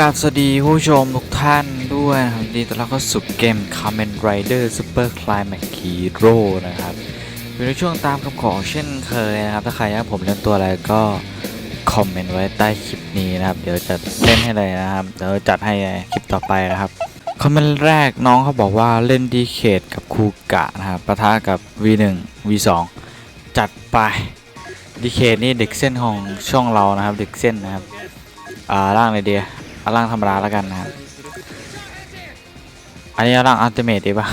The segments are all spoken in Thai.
ราบสวัสดีผู้ชมทุกท่านด้วยครับดีต้อนรับเข้าสู่เกม Kamen Rider Super Climax Hero นะครับอยู่ในช่วงตามคำขอเช่นเคยนะครับ ถ้าใครอยากผมเล่นตัวอะไรก็ คอมเมนต์ไว้ใต้คลิปนี้นะครับ เดี๋ยวจะเล่นให้เลยนะครับ เดี๋ยวจัดให้คลิปต่อไปนะครับ คอมเมนต์แรกน้องเขาบอกว่าเล่นดีเคทกับคูกะนะครับปะทะกับ V1 V2 จัดไปดีเคทนี่เด็กเส้นของช่องเรานะครับ เด็กเส้นนะครับ อ่าร่างเลยเดีย เอาร่างธรรมดาแล้วกันนะครับอันนี้เอาร่างอัลติเมทดีป่ะ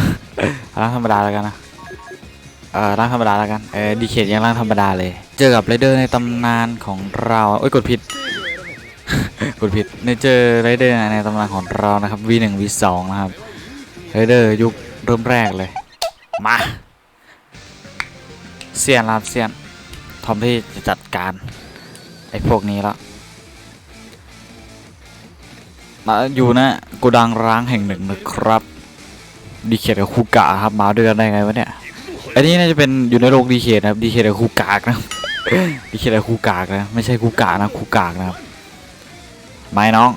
เอาร่างธรรมดาแล้วกันนะเออร่างธรรมดาแล้วกันเออดีเคทยังร่างธรรมดาเลย เจอกับไรเดอร์ในตำนานของเราเอ้ยกดผิด กดผิดในเจอไรเดอร์ในตำนานของเรานะครับ V1 V2 นะครับไรเดอร์ยุคเริ่มแรกเลย มาเซียนลาดเซียนทอมที่จะจัดการ ไอ้พวกนี้แล้ว มาอยู่นะโกดังร้างแห่งหนึ่งนะครับ ดีเคทกับคูกะครับ มาด้วยกันได้ไงวะเนี่ย อันนี้น่าจะเป็นอยู่ในโลกดีเคทนะครับดีเคทกับคูกากนะดีเคทกับคูกากนะ ไม่ใช่คูกะนะคูกากนะครับไม่น้อง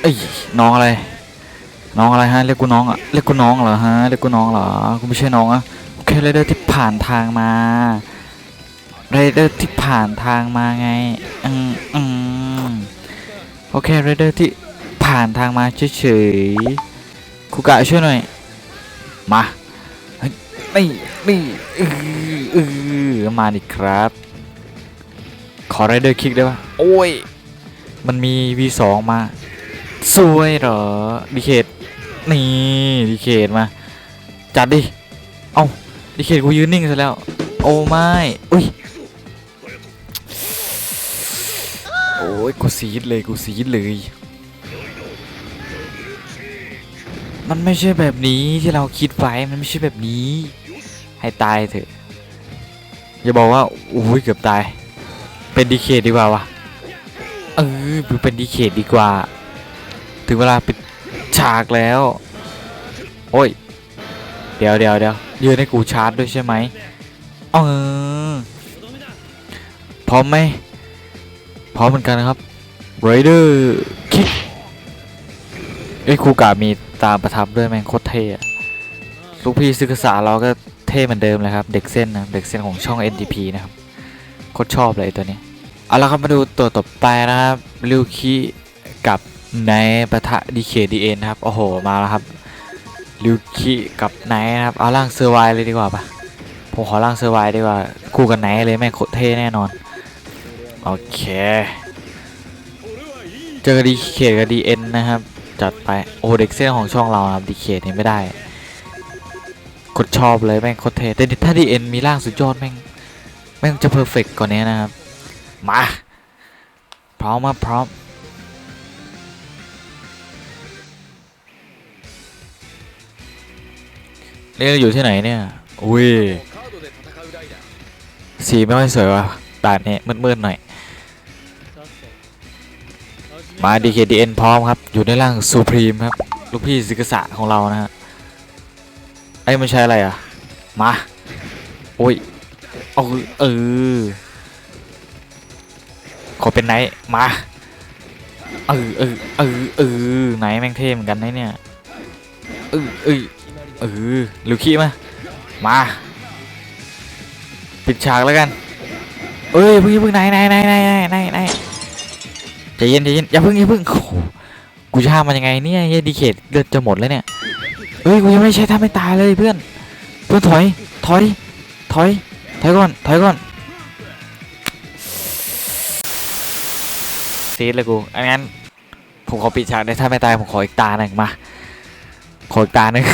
เอ้ยน้องอะไร น้องอะไรฮะเรียกกูน้องอะเรียกกูน้องเหรอฮะเรียกกูน้องเหรอกูไม่ใช่น้องอะโอเคไรเดอร์ที่ผ่านทางมาไรเดอร์ที่ผ่านทางมาไงอืมอืม อเคเรเดอร์ที่ผ่านทางมาเฉยๆคุกะช่วยหน่อย มาเฮ้ยนี่นี่อืออือมาดิครับ ขอไรเดอร์คิกได้ปะโอ้ย มันมี V2 มาสวยเหรอดีเคทนี่ดีเคทมา จัดดิ เอ้าดีเคทกูยืนนิ่งซะแล้ว โอ้ไม่อุ้ย ยกูซีดเลยกูซีดเลย มันไม่ใช่แบบนี้ที่เราคิดไว้มันไม่ใช่แบบนี้ ให้ตายเถอะ อย่าบอกว่าโอ้ยเกือบตาย เป็นดีเคทดีกว่าวะเออเป็นดีเคทดีกว่า ถึงเวลาปิดฉากแล้ว โอ้ย เดี๋ยวเดี๋ยวเดี๋ยวยืนให้กูชาร์จด้วยใช่ไหมเออพร้อมไหม พร้อมเหมือนกันนะครับไรเดอร์คิกไอ้ครูกามีตามประทับด้วยแม่งโคตรเท่ลูกพี่ซึกษาเราก็เท่เหมือนเดิมเลยครับ เด็กเส้นนะเด็กเส้นของช่อง NDP นะครับโคตรชอบเลยตัวนี้เอาละครับมาดูตัวต่อไปนะครับริวคิกับไนปะทะดีเคดีเอ็นครับโอ้โหมาแล้วครับริวคิกับไนนะครับเอาล่างเซอร์ไวเลยดีกว่าปะผมขอล่างเซอร์ไวดีกว่าคู่กับไนเลยแม่งโคตรเท่แน่นอน โอเค เจอดีเคกับดีเอ็นนะครับ จัดไป โอ้เด็กเส้นของช่องเราครับดีเคนี่ไม่ได้กดชอบเลยแม่งโคตรเท่แต่ถ้าดีเอ็นมีร่างสุดยอดแม่ง แม่งจะเพอร์เฟกกว่านี้นะครับ มา พร้อมมาพร้อมนี่อยู่ที่ไหนเนี่ย อุ้ย สีไม่ค่อยสวยว่ะด่านนี้มืดๆหน่อย มา DKDN พร้อมครับ อยู่ในร่างซูพรีมครับ ลูกพี่ซิกษะของเรานะฮะไอ้มันใช้อะไรอะ มา โอ้ยเอาเออ ขอเป็นไนท์มา เออเออเออเออไนท์แม่งเท่เหมือนกันนเนี่ย เออเออเออลูกขี้มา มา ปิดฉากแล้วกัน เอ้ยเพิ่งเพิ่งไหนไหนไหนไหนไหนไหน ใจเย็นใจเย็นอย่าเพิ่งอย่าเพิ่งโอ้โหกูจะห้ามมันยังไงเนี่ยเฮียดีเคทเลือดจะหมดแล้วเนี่ยเอ้ยกูยังไม่ใช่ท่าไม่ตายเลยเพื่อน เพื่อนถอย ถอย ถอย ถอยก่อน ถอยก่อนซีดเลยกูอันงั้นผมขอปิดฉากได้ถ้าไม่ตายผมขออีกตาหนึ่งมา ขออีกตาหนึ่ง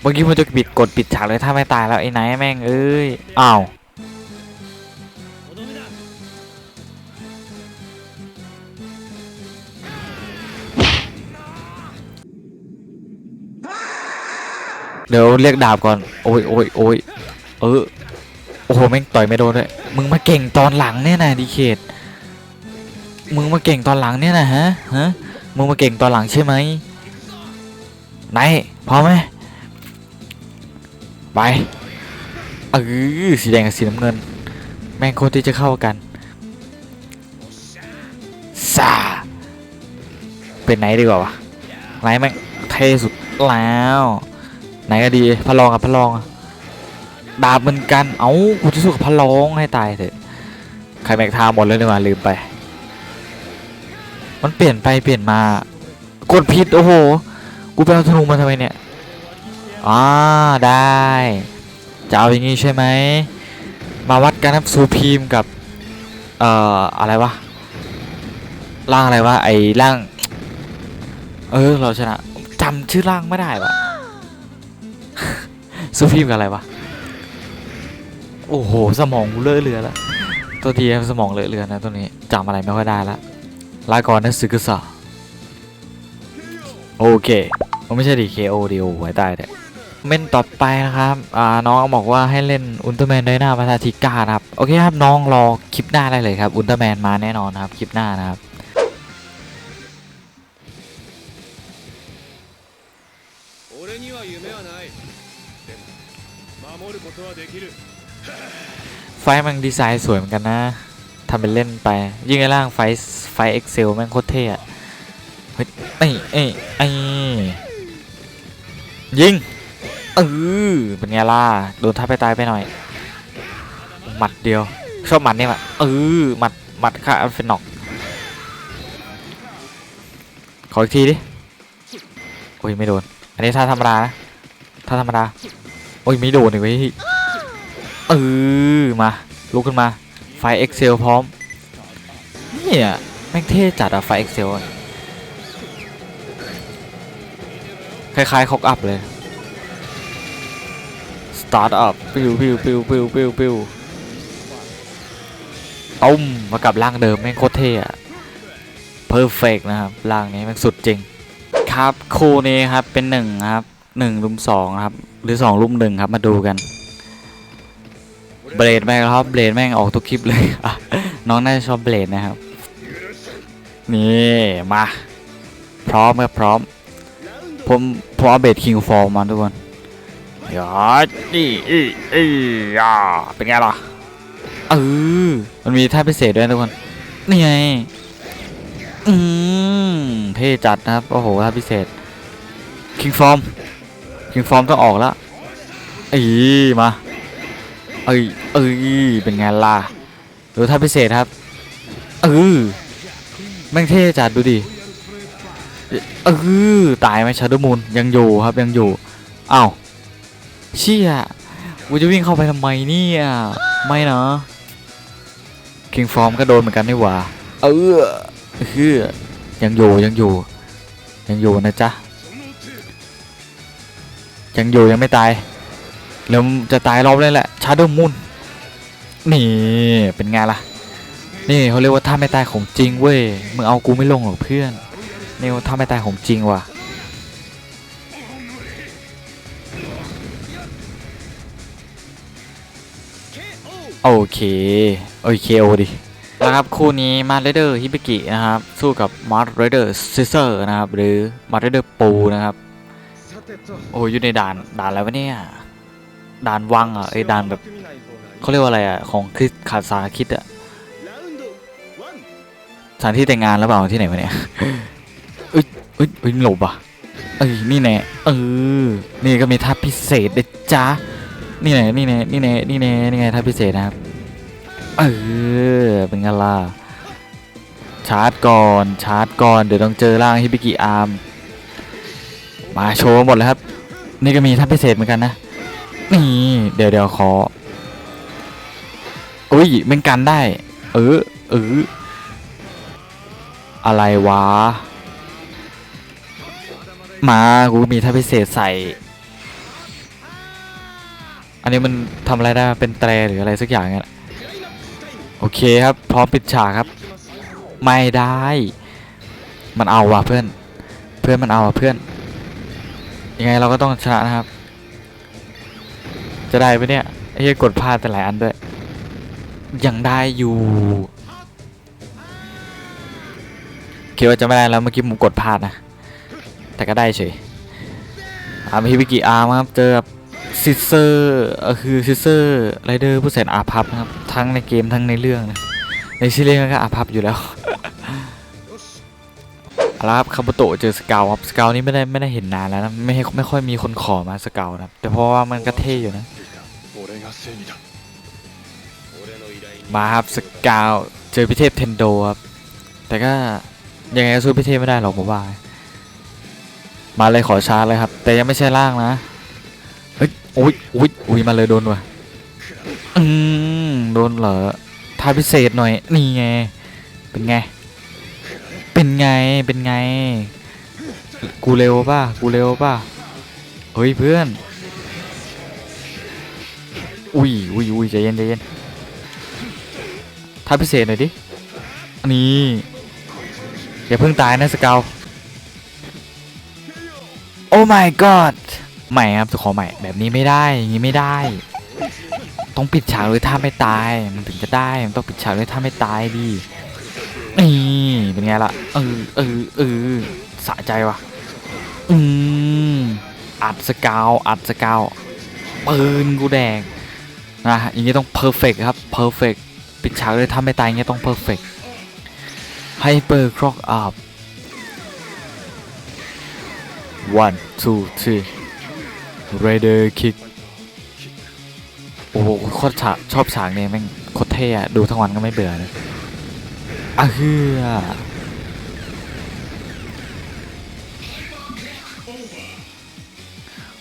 เมื่อกี้มันจะปิดกดปิดฉากเลยถ้าไม่ตายแล้วไอ้ไหนแม่งเอ้ย อ้าว เดี๋ยวเรียกดาบก่อน โอ้ยโอ้ยโอ้ยเออ โอ้โหแม่งต่อยไม่โดนเลย มึงมาเก่งตอนหลังเนี่ยนะดีเคทมึงมาเก่งตอนหลังเนี่ยนะฮะ ฮะ มึงมาเก่งตอนหลังใช่ไหมไหนพร้อมไหมไปเออสีแดงกับสีน้ำเงิน แม่งโคตรที่จะเข้ากันซาเป็นไหนดีกว่าวะไหนแม่งเท่สุดแล้ว ไหนก็ดีพระรองกับพระรองดาบเหมือนกัน เอ้ากูจะสู้กับพระรองให้ตายเถอะใครแม็กทาหมดเลยดีกว่าลืมไป มันเปลี่ยนไปเปลี่ยนมากดผิดโอ้โห กูไปเอาธนูมาทำไมเนี่ยอ่าได้ จะเอาอย่างงี้ใช่ไหม มาวัดกันครับซูพีมกับ เอ่อ อะไรวะ ร่างอะไรวะ ไอ้ร่าง เออ เราชนะจำชื่อร่างไม่ได้วะ ซูพีมกับอะไรวะ โอ้โห สมองเลอะเลือแล้ว ตัวทีสมองเลอะเลือนะตัวนี้จำอะไรไม่ค่อยได้ละลาก่อนนะซึกุสะโอเคมันไม่ใช่ดีเคโอดีโอหวยตายแต่เมนต่อไปนะครับอ่าน้องบอกว่าให้เล่นอุลตร้าแมนได้หน้าพัทธิก้านะครับ โอเคครับน้องรอคลิปหน้าได้เลยครับอุลตร้าแมนมาแน่นอนครับคลิปหน้านะครับ ไฟมันดีไซน์สวยเหมือนกันนะทำเป็นเล่นไป ยิ่งไอ้ร่างไฟไฟเอ็กเซลแม่งโคตรเท่อะเฮ้ยเอ้ยเอ้ยเอ้ยิงเออเป็นไงล่ะโดนทับไปตายไปหน่อย หมัดเดียว ชอบหมัดนี่ว่ะเออหมัดหมัดค่ะอัลเฟนอกขออีกทีดิโอ้ยไม่โดน อันนี้ท่าธรรมดานะท่าธรรมดา โอ้ยไม่โดนอีกเว้ย เออมา ลุกขึ้นมา ไฟ Excel พร้อม เนี่ยแม่งเท่จัดอะไฟ Excel คล้ายๆคอกอัพเลย Start up ปิวปิวปิวปิวปิวปิวตุ้มมากับร่างเดิมแม่งโคตรเท่อะ Perfect นะครับร่างนี้แม่งสุดจริง ครับคู่นี้ครับเป็นหนึ่งครับหนึ่งลุมสองครับ หรือสองลุมหนึ่งครับมาดูกัน เบลดแม่งครับเบลดแม่งออกทุกคลิปเลย น้องน่าจะชอบเบลดนะครับ นี่มา พร้อมครับพร้อม ผมผมเอาเบลดคิงฟอร์มาทุกคนยอดนี่อีอีอ่าเป็นไงล่ะเออมันมีท่าพิเศษด้วยทุกคน นี่ไง อืมเท่จัดนะครับ โอ้โหท่าพิเศษ คิงฟอร์ม คิงฟอร์มต้องออกแล้วอีมา เอ้ยเอ้ยเป็นไงล่ะดูท่าพิเศษครับเออแม่งเท่จัดดูดิเออตายไหมชาร์ดมูนยังอยู่ครับยังอยู่อ้าวเชี่ยกูจะวิ่งเข้าไปทำไมเนี่ยไม่นะคิงฟอร์มก็โดนเหมือนกันนี่หว่าเออเฮือยังอยู่ยังอยู่ ยังอยู่นะจ๊ะยังอยู่ยังไม่ตาย แล้วจะตายรอบเลยแหละชาร์เดอร์มูนนี่เป็นไงล่ะ นี่เขาเรียกว่าถ้าไม่ตายของจริงเว้ยมึงเอากูไม่ลงหรอกเพื่อนนี่ถ้าไม่ตายของจริงว่ะโอเคโอเคโอดีนะครับคู่นี้มาร์เรเดอร์ฮิบิกินะครับสู้กับมาร์เรเดอร์ซิเซอร์นะครับหรือมาร์เรเดอร์ปูนะครับโอ้ยอยู่ในด่านด่านแล้ววะเนี่ย ด่านวังอะไอ้ด่านแบบเขาเรียกว่าอะไรอะของคริสขาดสาคิดอะสถานที่แต่งงานแล้วเปล่าที่ไหนวะเนี่ยเอ้ยเอ้ยเอ้ยหลบอะเอ้ยนี่แน่เออนี่ก็มีท่าพิเศษเด้จ้านี่แน่นี่แน่นี่แน่นี่แน่นี่ไงท่าพิเศษนะครับเออเป็นไงล่ะชาร์จก่อนชาร์จก่อนเดี๋ยวต้องเจอร่างฮิบิกิอาร์มมาโชว์หมดเลยครับ นี่ก็มีท่าพิเศษเหมือนกันนะ นี่เดี๋ยวเดี๋ยวขออุ้ยแม่งกันได้ เออเอออะไรวะ มากูมีท่าพิเศษใส่ อันนี้มันทำอะไรได้เป็นแตรหรืออะไรสักอย่างเงี้ยโอเคครับ พร้อมปิดฉากครับ ไม่ได้ มันเอาว่ะเพื่อน เพื่อนมันเอาว่ะเพื่อน ยังไงเราก็ต้องชนะนะครับ จะได้ปะเนี่ยไอ้เหี้ยกดพลาดแต่หลายอันด้วยยังได้อยู่คิดว่าจะไม่ได้แล้วเมื่อกี้ผมกดพลาดนะ แต่ก็ได้เฉยอาร์มฮิบิกิอาร์มครับเจอกับซิเซอร์คือซิเซอร์ไรเดอร์ผู้แสนอาภัพนะครับ ทั้งในเกมทั้งในเรื่องนะในซีรีส์ก็อาภัพอยู่แล้วเอาละครับคาบุโตเจอสเกลครับสเกลนี่ไม่ได้ไม่ได้เห็นนานแล้วนะไม่ไม่ค่อยมีคนขอมาสเกลนะแต่เพราะว่ามันก็เท่อยู่นะ มาครับสเกลเจอพิเทพเทนโดครับ แต่ก็ยังไงก็สู้พิเทพไม่ได้หรอกผมว่า มาเลยขอชาร์จเลยครับ แต่ยังไม่ใช่ล่างนะ เฮ้ยอุ้ยอุ้ยอุ้ยมาเลยโดนว่ะ อืมโดนเหรอท่าพิเศษหน่อย นี่ไง เป็นไง เป็นไง เป็นไง กูเร็วป่ะ กูเร็วป่ะ เฮ้ยเพื่อน อุ้ยอุ้ยอุ้ยใจเย็นใจเย็นท่าพิเศษหน่อยดิอันนี้อย่าเพิ่งตายนะสเกลโอ้ my god ใหม่ครับจะขอใหม่แบบนี้ไม่ได้อย่างนี้ไม่ได้ ต้องปิดฉากด้วยท่าไม่ตายมันถึงจะได้มันต้องปิดฉากด้วยท่าไม่ตายดินี่เป็นไงล่ะเออเออเออสะใจว่ะอืมอัดสกาวอัดสกาวปืนกูแดง นะอย่างนี้ต้องเพอร์เฟกครับเพอร์เฟกปิดฉากด้วยท่าไม่ตายอย่างนี้ต้องเพอร์เฟกไฮเปอร์ครอกอัพ one two three Raider kick โอ้โหโคตรฉากชอบฉากนี้แม่งโคตรเท่อะดูทั้งวันก็ไม่เบื่อเลยอะเฮือ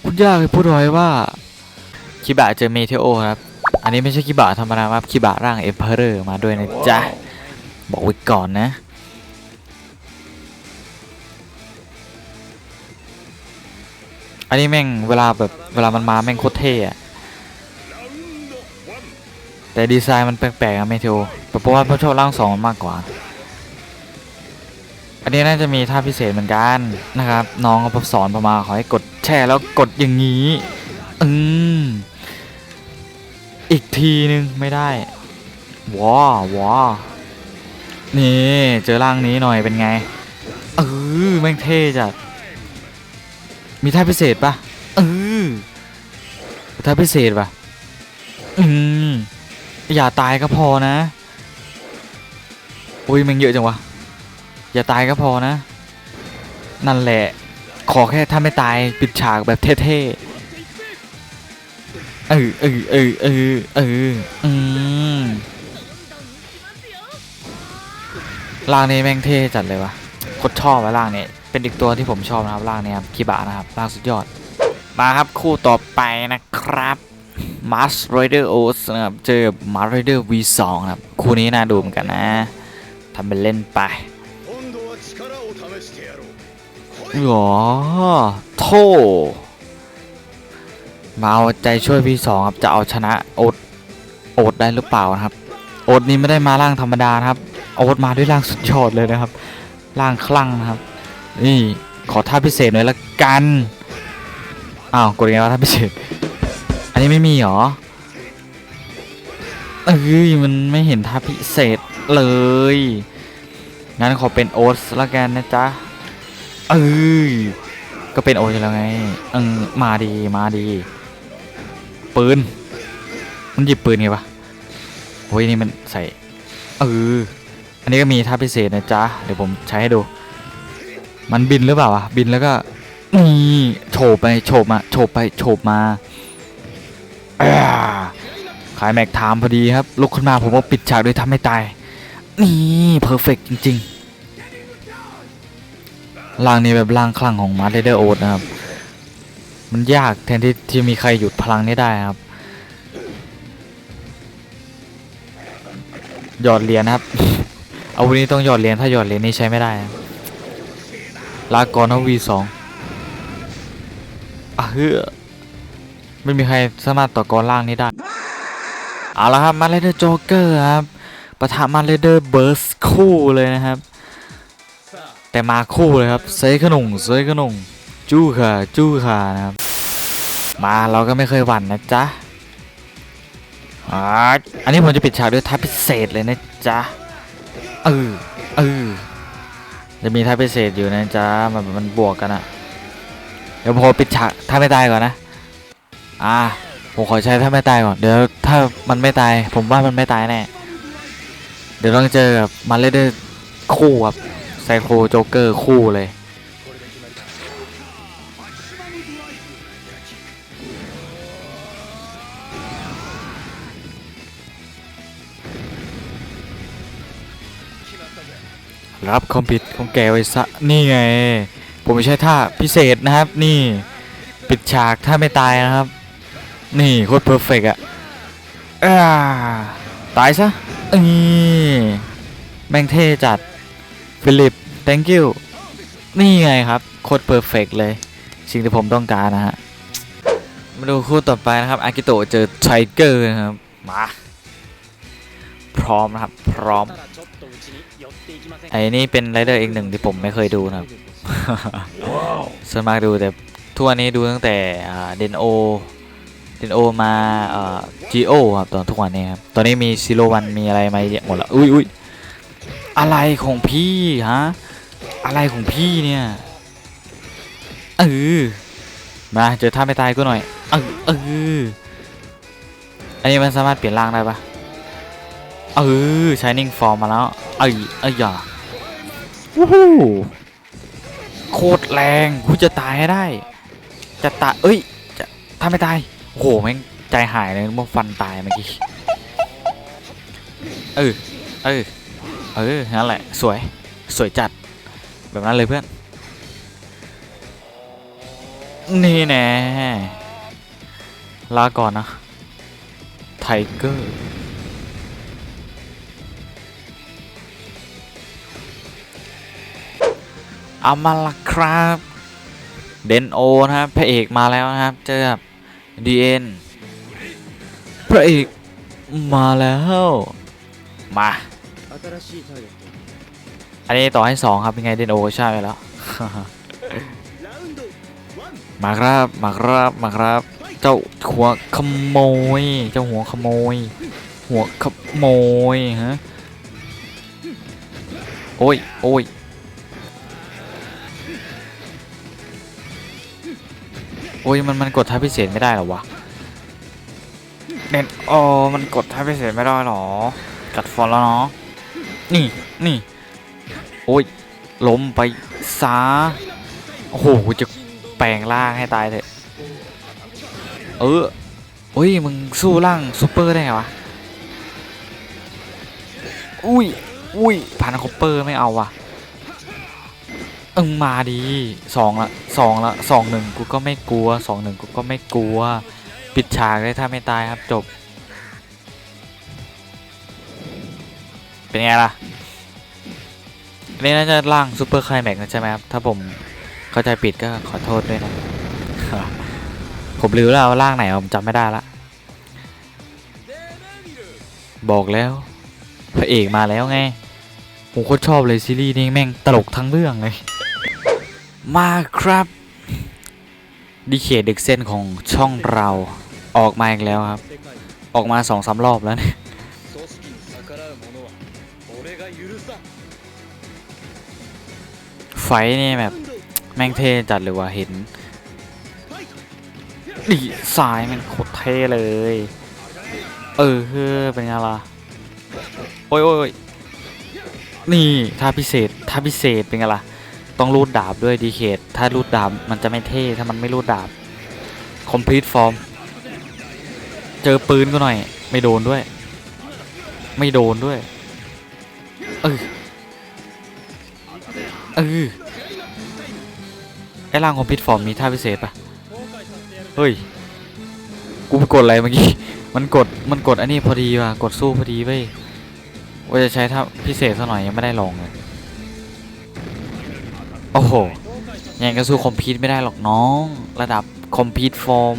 คุณย่าเคยพูดไว้ว่าคิบะเจอเมเทโอครับ อันนี้ไม่ใช่คิบะธรรมดาครับคิบะร่างเอ็มเพอเรอร์มาด้วยนะจ๊ะ บอกไว้ก่อนนะ อันนี้แม่งเวลาแบบเวลามันมาแม่งโคตรเท่อะแต่ดีไซน์มันแปลกๆอะเมเทโอแต่เพราะว่าผมชอบร่างสองมันมากกว่า อันนี้น่าจะมีท่าพิเศษเหมือนกันนะครับ น้องเขาสอนประมาณขอให้กดแช่แล้วกดอย่างนี้ อืม อีกทีนึงไม่ได้ว้าวว้านี่เจอร่างนี้หน่อยเป็นไงเออแม่งเท่จัดมีท่าพิเศษปะเออท่าพิเศษปะอืมอย่าตายก็พอนะอุ้ยแม่งเยอะจังวะอย่าตายก็พอนะ นั่นแหละ ขอแค่ถ้าไม่ตายปิดฉากแบบเท่ๆ เออเออเออเออเอออืมล่างนี้แม่งเท่จัดเลยวะโคตรชอบว่าล่างนี้ เป็นอีกตัวที่ผมชอบนะครับล่างนี้ครับคีบะนะครับล่างสุดยอด มาครับคู่ต่อไปนะครับมาร์ชไรเดอร์โอสนะครับเจอมาร์ชไรเดอร์วีสองครับคู่นี้น่าดูเหมือนกันนะทำเป็นเล่นไปหรอโท มาเอาใจช่วยพี่สองครับจะเอาชนะโอ๊ตโอ๊ตได้หรือเปล่านะครับ โอ๊ตนี้ไม่ได้มาร่างธรรมดานะครับโอ๊ตมาด้วยร่างสุดยอดเลยนะครับร่างคลั่งนะครับ นี่ขอท่าพิเศษหน่อยละกันอ้าวกดยังไงวะท่าพิเศษ อันนี้ไม่มีหรอเอ้ยมันไม่เห็นท่าพิเศษเลย งั้นขอเป็นโอ๊ตละกันนะจ๊ะเอ้ยก็เป็นโออยู่แล้วไงเออมาดีมาดี ปืน มันหยิบปืนไงวะโอ้ยนี่มันใส่เอออันนี้ก็มีท่าพิเศษนะจ๊ะ เดี๋ยวผมใช้ให้ดู มันบินหรือเปล่าวะ บินแล้วก็นี่โฉบไปโฉบมาโฉบไปโฉบมาขายแม็กไทม์พอดีครับ ลุกขึ้นมาผมว่าปิดฉากด้วยทำให้ตาย นี่เพอร์เฟกจริงๆร่างนี้แบบร่างคลั่งของมาร์เดอร์โอดนะครับ มันยากแทนที่ที่มีใครหยุดพลังนี้ได้ครับ หยอดเหรียญครับ เอาวันนี้ต้องหยอดเหรียญถ้าหยอดเหรียญนี้ใช้ไม่ได้ลากรนวีสองอะเฮ้อไม่มีใครสามารถต่อกรล่างนี้ได้เอาละครับมาเลเดอร์โจ๊กเกอร์ครับปะทะมาเลเดอร์เบิร์สคู่เลยนะครับ แต่มาคู่เลยครับเซขนุงเซขนุงจู้ค่ะจู้ค่ะนะครับ มาเราก็ไม่เคยหวั่นนะจ๊ะอันนี้ผมจะปิดฉากด้วยท่าพิเศษเลยนะจ๊ะเออเออจะมีท่าพิเศษอยู่นะจ๊ะมันมันบวกกันอะเดี๋ยวพอปิดฉากท่าไม่ตายก่อนนะอ่าผมขอใช้ท่าไม่ตายก่อนเดี๋ยวถ้ามันไม่ตาย ผมว่ามันไม่ตายแน่เดี๋ยวต้องเจอกับมาเลเดอร์คู่ครับไซโคโจ๊กเกอร์คู่เลย รับความผิดของแกไว้ซะนี่ไง ผมใช่ท่าพิเศษนะครับ นี่ ปิดฉากถ้าไม่ตายนะครับ นี่โคตรเพอร์เฟกอะตายซะนี่แม่งเท่จัด ฟิลิป thank you นี่ไงครับ โคตรเพอร์เฟกเลย สิ่งที่ผมต้องการนะฮะ มาดูคู่ต่อไปนะครับ อากิโตะเจอไทเกอร์นะครับ มา พร้อมนะครับ พร้อม ไอ้นี่เป็นไรเดอร์อีกหนึ่งที่ผมไม่เคยดูนะครับ ส่วนมากดูแต่ทั่วนี้ดูตั้งแต่เดนโอเดนโอมาจีโอครับตอนทุกวันนี้ครับ ตอนนี้มีซิโลวันมีอะไรมาหมดละอุ้ยอุ้ยอะไรของพี่ฮะ อะไรของพี่เนี่ยเออมาเจอท่าไม่ตายก็หน่อยเออเอออันนี้มันสามารถเปลี่ยนร่างได้ปะ เออ Shining Form มาแล้วเอ้ยเอ้ยอย่าวู้ฮู้โคตรแรงกูจะตายให้ได้ จะตายเอ้ย จะถ้าไม่ตายโอ้โหแม่งใจหายเลยเมื่อฟันตายเมื่อกี้เออเออเออนั่นแหละ สวยสวยจัดแบบนั้นเลยเพื่อน นี่แน่ลาก่อนนะไทเกอร์ เอามาละครับเดนโอนะครับพระเอกมาแล้วนะครับ เจอดีเอ็นพระเอกมาแล้ว มา อันนี้ต่อให้สองครับเป็นไงเดนโอใช่แล้ว มาครับมาครับมาครับ เจ้าหัวขโมย เจ้าหัวขโมย หัวขโมยฮะโอ้ยโอ้ย โอ้ยมันมันกดท้าพิเศษไม่ได้หรอวะเน็ตอ๋อมันกดท้าพิเศษไม่ได้หรอ กัดฟอนแล้วเนาะนี่นี่โอ้ยล้มไปซาโอ้โหจะแปลงร่างให้ตายเถอะเออโอ้ยมึงสู้ร่างซูเปอร์ได้ไงวะอุ้ยอุ้ยพันคอปเปอร์ไม่เอาว่ะ เอึงมาดีสองละสองละสองหนึ่งกูก็ไม่กลัวสองหนึ่งกูก็ไม่กลัว ปิดฉากเลยถ้าไม่ตายครับจบ เป็นไงล่ะนนี้น่าจะร่างซูเปอร์ไคลแม็กนะใช่ไหมครับ ถ้าผมเข้าใจผิดก็ขอโทษด้วยนะ ผมลืมแล้วว่าร่างไหนผมจำไม่ได้ละ บอกแล้วพระเอกมาแล้วไงผมโคตรชอบเลยซีรีส์นี้แม่งตลกทั้งเรื่องเลย มาครับ ดีเคดึกเส้นของช่องเราออกมาอีกแล้วครับ ออกมาสองสารอบแล้วเนี่ยไฟนี่แบบแม่งเทจัดเลยว่ะเห็นดีสายมันโคตรเทเลย เออเฮ้อเป็นไงล่ะ โอ้ยโอ้ยนี่ท่าพิเศษท่าพิเศษเป็นไงล่ะ ต้องรูดดาบด้วยดีเคทถ้ารูดดาบมันจะไม่เท่ ถ้ามันไม่รูดดาบคอมพลีทฟอร์ม เจอปืนก็หน่อย ไม่โดนด้วย ไม่โดนด้วย เออเออไอ้ร่างคอมพลีทฟอร์มมีท่าพิเศษปะเฮ้ย กูไปกดอะไรเมื่อกี้ มันกด มันกดอันนี้พอดีว่ะ กดสู้พอดีเว้ยว่าจะใช้ท่าพิเศษซะหน่อยยังไม่ได้ลองเลย โอ้โห ยังก็สู้คอมพิวไม่ได้หรอกน้อง ระดับคอมพิวฟอร์ม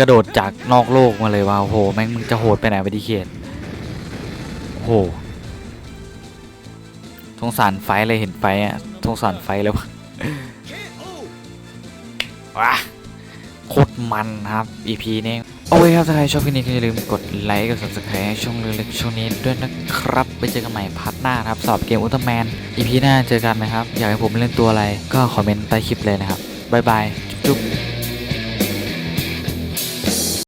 กระโดดจากนอกโลกมาเลยว่าโอ้โห แม่งมึงจะโหดไปไหนไปดิเขตโอ้โหทงสารไฟเลยเห็นไฟอะทงสารไฟแล้วว้าโคตรมันครับอีพีนี้ โอเคครับถ้าใครชอบคลิปนี้ก็อย่าลืมกดไลค์กด subscribe ให้ช่องเล็กๆช่วงนี้ด้วยนะครับ ไปเจอกันใหม่พาร์ทหน้าครับ สอบเกมอุลตร้าแมนอีพีหน้าเจอกันนะครับ อยากให้ผมเล่นตัวอะไรก็คอมเมนต์ใต้คลิปเลยนะครับ บ๊ายบาย จุ๊บ